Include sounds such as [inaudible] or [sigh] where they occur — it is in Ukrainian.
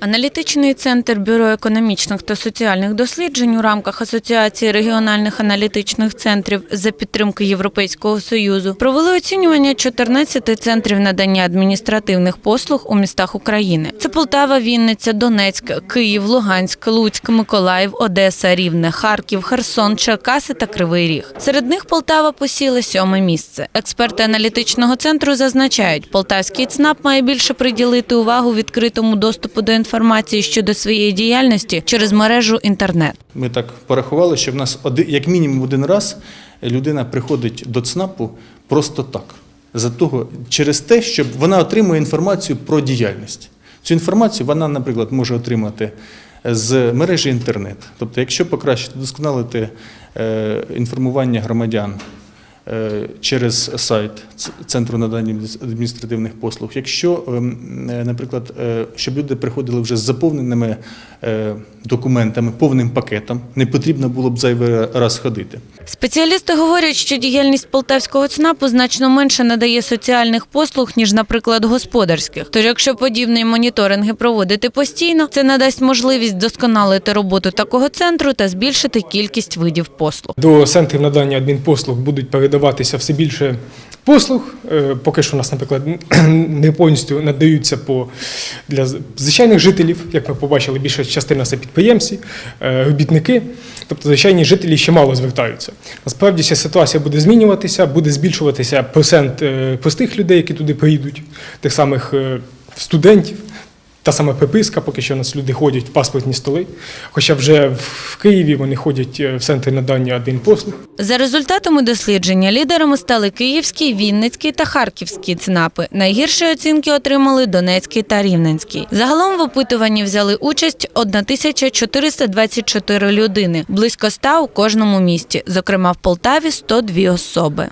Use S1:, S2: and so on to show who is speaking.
S1: Аналітичний центр Бюро економічних та соціальних досліджень у рамках Асоціації регіональних аналітичних центрів за підтримки Європейського союзу провели оцінювання 14 центрів надання адміністративних послуг у містах України. Це Полтава, Вінниця, Донецьк, Київ, Луганськ, Луцьк, Миколаїв, Одеса, Рівне, Харків, Херсон, Черкаси та Кривий Ріг. Серед них Полтава посіла сьоме місце. Експерти аналітичного центру зазначають, полтавський ЦНАП має більше приділити увагу відкритому доступу до інформації щодо своєї діяльності через мережу інтернет.
S2: Ми так порахували, що в нас як мінімум один раз людина приходить до ЦНАПу просто так. За того, через те, що вона отримує інформацію про діяльність. Цю інформацію вона, наприклад, може отримати з мережі інтернет. Тобто, якщо покращити, досконалити е, інформування громадян е, через сайт Центру надання адміністративних послуг, якщо, ем, е, наприклад, е, щоб люди приходили вже з заповненими е, документами, повним пакетом, не потрібно було б зайвий раз ходити.
S1: Спеціалісти говорять, що діяльність полтавського ЦНАПу значно менше надає соціальних послуг, ніж, наприклад, господарських. Тож, якщо подібні моніторинги проводити постійно, це надасть можливість досконалити роботу такого центру та збільшити кількість видів послуг.
S3: До центрів надання адмінпослуг будуть передаватися все більше послуг. Е, Поки що у нас, наприклад, [clears throat] не повністю надаються по для звичайних жителів, як ми побачили, більша частина це підприємці, е, робітники. Тобто звичайні жителі ще мало звертаються. Насправді ця ситуація буде змінюватися, буде збільшуватися процент е, простих людей, які туди приїдуть, тих самих студентів. Та сама приписка, поки що у нас люди ходять в паспортні столи. Хоча вже в Києві вони ходять е, в центри надання адмінпослуг.
S1: За результатами дослідження лідерами стали Київський, Вінницький та Харківський ЦНАПи. Найгірші оцінки отримали Донецький та Рівненський. Загалом в опитуванні взяли участь 1424 людини, близько 100 у кожному місті, зокрема в Полтаві 102 особи.